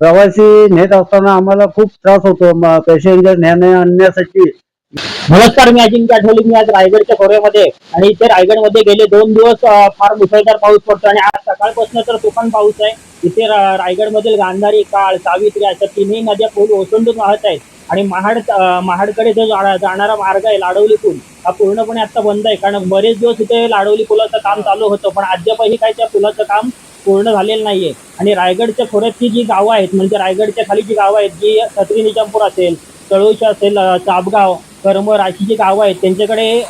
प्रवासी नेत असताना आम्हाला खूप त्रास होतो. पॅसेंजर नेण्या आणण्यासाठी. नमस्कार मी अजिंक्य आठवले. मी आज रायगडच्या खोऱ्यामध्ये आणि इथे रायगडमध्ये गेले दोन दिवस फार मुसळधार पाऊस पडतो आणि आज सकाळपासून तर तुफान पाऊस आहे. इथे रायगडमधील गांधारी काळ सावित्री अशा तिन्ही नद्या पूल ओसंडून वाहत आहेत. आणि महाड महाडकडे जो जाणारा मार्ग आहे लाडवली पूल हा पूर्णपणे आता बंद आहे. कारण बरेच दिवस इथे लाडवली पुलाचं काम चालू होतं. पण अद्यापही काय त्या पुलाचं काम पूर्ण झालेलं नाहीये. आणि रायगडच्या खोऱ्यातली जी गावं आहेत म्हणजे रायगडच्या खाली जी गावं आहेत जी छत्री निजामपूर असेल तळोशी असेल चापगाव करमर अशी जी गावं आहेत त्यांच्याकडे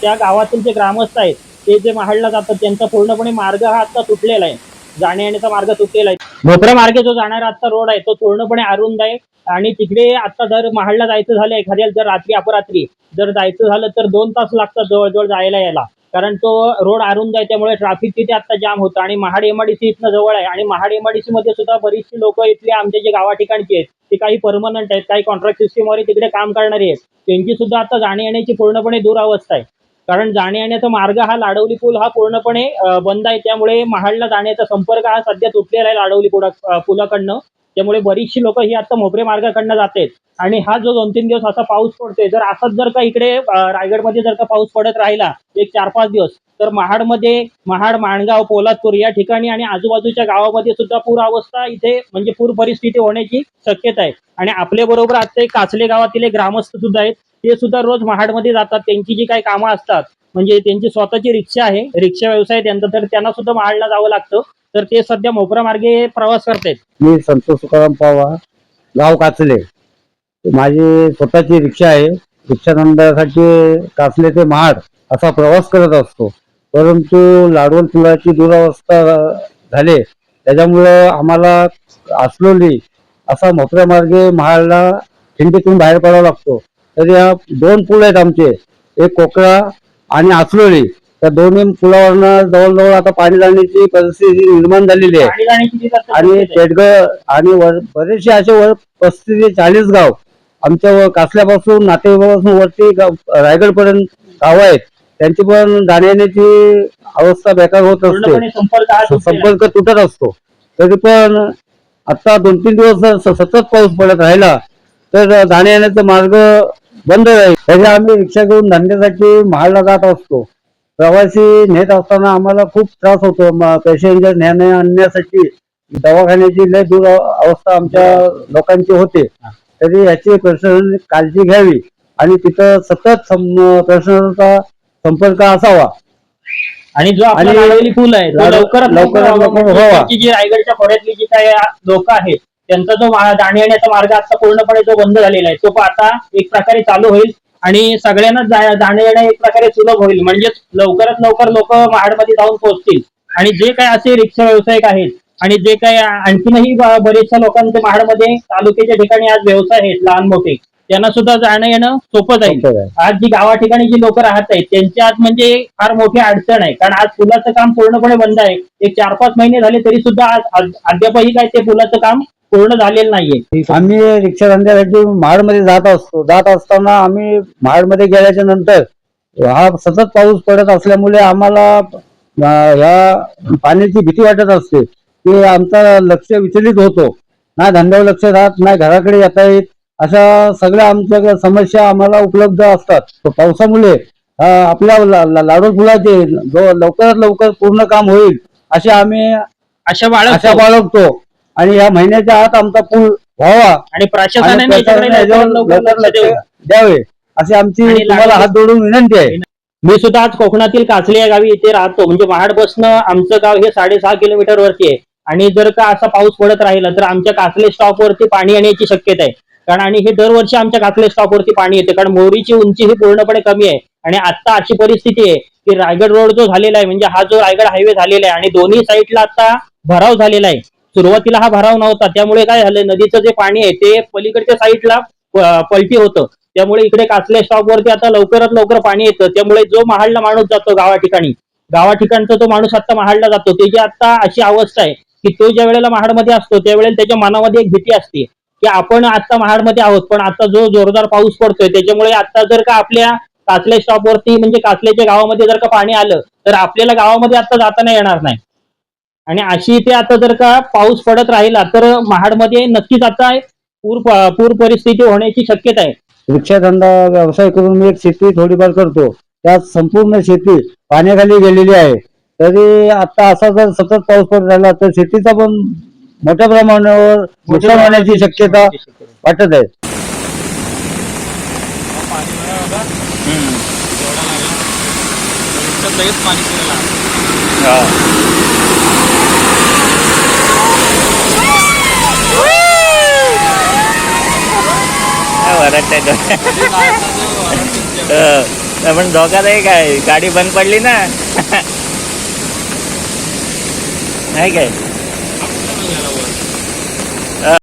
त्या गावातील जे ग्रामस्थ आहेत ते जे महाडला जातात त्यांचा पूर्णपणे मार्ग हा आता तुटलेला आहे. जाण्या येण्याचा मार्ग तुटलेला आहे. भोपरा मार्गे जो जाणारा आता रोड आहे तो पूर्णपणे अरुंद आहे. आणि तिकडे आता जर महाडला जायचं झालं एखाद्या जर रात्री अपरात्री जर जायचं झालं तर दोन तास लागतात जवळजवळ जायला यायला कारण तो रोड अरुंद आहे त्यामुळे ट्रॅफिक तिथे आता जाम होतं आणि महाड एमआयडीसी इथनं जवळ आहे. आणि महाड एमआयडीसी मध्ये सुद्धा बरीचशी लोक इथले आमचे जे गावा ठिकाणचे आहेत ते काही परमनंट आहेत काही कॉन्ट्रॅक्ट सिस्टीमवर तिकडे काम करणारी आहेत. त्यांची सुद्धा आता जाणे येण्याची पूर्णपणे दुरावस्था आहे. कारण जाणे येण्याचा मार्ग हा लाडवली पूल हा पूर्णपणे बंद आहे. त्यामुळे महाडला जाण्याचा संपर्क हा सध्या तुटलेला आहे लाडवली पुला पुलाकडनं. त्यामुळे बरीचशी लोक ही आता मोपरे मार्गाकडनं जाते आणि हा जो दोन तीन दिवस असा पाऊस पडतोय जर असाच जर का इकडे रायगडमध्ये जर का पाऊस पडत राहिला एक चार पाच दिवस तर महाडमध्ये महाड माणगाव पोलादपूर या ठिकाणी आणि आजूबाजूच्या गावामध्ये सुद्धा पूर अवस्था इथे म्हणजे पूर परिस्थिती होण्याची शक्यता आहे. आणि आपल्या बरोबर आता एक काचले गावातील एक ग्रामस्थ सुद्धा आहेत ते सुद्धा रोज महाडमध्ये जातात. त्यांची जी काही कामं असतात म्हणजे त्यांची स्वतःची रिक्षा आहे रिक्षा व्यवसाय त्यांचा तर त्यांना सुद्धा महाडला जावं लागतं. तर ते सध्या मोपरा मार्गे प्रवास करतायत. मी संतोष तुकाराम पावा गाव काचले. माझी स्वतःची रिक्षा आहे. रिक्षानंदासाठी काचले ते महाड असा प्रवास करत असतो. परंतु लाडवल पुलाची दुरावस्था झाले. त्याच्यामुळं आम्हाला आसलोली असा मोकऱ्या मार्गे महाडला खिंडीतून बाहेर पडावा लागतो. तर या दोन पूल आहेत आमचे. एक कोकळा आणि आसलोली त्या दोन्ही पुलावरनं जवळजवळ आता पाणी जाण्याची परिस्थिती निर्माण झालेली आहे. आणि. पेडगड आणि वर बरेचसे असे वर पस्तीस ते चाळीस गाव आमच्या व- कासल्यापासून नातेवाईकापासून वरती रायगड पर्यंत गाव आहेत. त्यांची पण जाण्या येण्याची अवस्था बेकार होत असते. पूर्णपणे संपर्क हा तुटलेला आहे. संपर्क तुटत असतो. तरी पण आता दोन तीन दिवस जर स- सतत पाऊस पडत राहिला तर जाण्या येण्याचा मार्ग बंद राहील. तरी आम्ही रिक्षा घेऊन धंद्यासाठी महाडला जात असतो. प्रवासी नेत असताना आम्हाला खूप त्रास होतो. पॅसेंजर नेण्या आणण्यासाठी दवाखान्याची लय दूर अवस्था आमच्या लोकांची होते. तरी याची प्रशासनाने काळजी घ्यावी आणि तिथं सतत प्रशासनाचा संपर्क असावा. आणि जो आपला लाडवली पूल आहे तो लवकरात लवकर म्हणजे व्हावा. त्याची जी रायगडच्या खोऱ्यातली जी काही लोक आहेत त्यांचा जो मा- येण्याचा मार्ग आता पूर्णपणे जो बंद झालेला आहे तो प- आता एक प्रकारे चालू होईल. आणि सगळ्यांना जाणं येणं एक प्रकारे सुलभ होईल. म्हणजेच लवकरात लवकर लोक महाडमध्ये जाऊन पोहोचतील. आणि जे काय असे रिक्षा व्यावसायिक आहेत आणि जे काही आणखीनही बरेचशा लोकांचे महाडमध्ये तालुक्याच्या ठिकाणी आज व्यवसाय आहेत लहान मोठे. त्यांना सुद्धा जाणं येणं सोपं जाईल. सोपं जाईल. आज जी गावा ठिकाणी जी लोक राहत आहेत त्यांच्या आज म्हणजे फार मोठी अडचण आहे. कारण आज पुलाचं काम पूर्णपणे बंद आहे. एक चार पाच महिने झाले तरी सुद्धा आज आज- अद्यापही काय ते पुलाचं काम पूर्ण झालेलं नाहीये. आम्ही रिक्षा धंद्यासाठी महाडमध्ये जात असतो. जात असताना आम्ही महाडमध्ये गेल्याच्यानंतर हा सतत पाऊस पडत असल्यामुळे आम्हाला अं, ह्या पाण्याची भीती वाटत असते. की आमचा लक्ष विचलित होतो. ना धंद्यावर लक्ष राहत नाही घराकडे येता येत. अशा सगळ्या आमच्या समस्या आम्हाला उपलब्ध असतात. पावसामुळे आपल्या लाडू फुलाचे जो लवकरात लवकर पूर्ण काम होईल असे आम्ही अशा आशा बाळगतो. आणि या महिन्याच्या आत आमचा पूल व्हावा. आणि प्रशासनाने द्यावं. अशी आमची तुम्हाला हात जोडून विनंती आहे. मी सुद्धा आज कोकणातील काचले या गावी इथे राहतो. म्हणजे महाडपासनं आमचं गाव हे साडेसहा किलोमीटर वरती आहे. आणि जर का असा पाऊस पडत राहिला तर आमच्या कासले स्टॉप वरती पाणी येण्याची शक्यता आहे. कारण आणि हे दरवर्षी आमच्या काकले स्टॉप वरती पाणी येते. कारण मोरीची उंची ही पूर्णपणे कमी आहे. आणि आता अशी परिस्थिती आहे की रायगड रोड जो झालेला आहे म्हणजे हा जो रायगड हायवे झालेला आहे आणि दोन्ही साईडला आता भराव झालेला आहे. सुरुवातीला हा भराव नव्हता. त्यामुळे काय झालं नदीचं जे पाणी आहे ते पलीकडच्या साईडला पलटी होतं. त्यामुळे इकडे कासले स्टॉप वरती आता लवकरात लवकर पाणी येतं. त्यामुळे जो महाडला माणूस जातो गावा ठिकाणी गावा ठिकाणचा तो माणूस आता महाडला जातो. त्याची आता अशी अवस्था आहे की तो ज्या वेळेला महाडमध्ये असतो त्यावेळेला त्याच्या मनामध्ये एक भीती असते. की आपण आता महाडमध्ये आहोत पण आता जो जोरदार पाऊस पडतोय त्याच्यामुळे आता जर का आपल्या कासले स्टॉप वरती म्हणजे कासलेच्या गावामध्ये जर का पाणी आलं तर आपल्याला गावामध्ये आता जाताना येणार नाही. आणि अशी इथे आता जर का पाऊस पडत राहिला तर महाडमध्ये नक्कीच आता पूर पूर परिस्थिती होण्याची शक्यता आहे. रिक्षाधंदा व्यवसाय करून मी एक शेती थोडीफार करतो. त्यात संपूर्ण शेती पाण्याखाली गेलेली आहे. तरी आता असा जर सतत पाऊस पडत राहिला तर शेतीचा पण मोठ्या प्रमाणावर नुकसान होण्याची शक्यता वाटत आहे. पण धोकाच आहे काय? गाडी बंद पडली ना. नाही काय?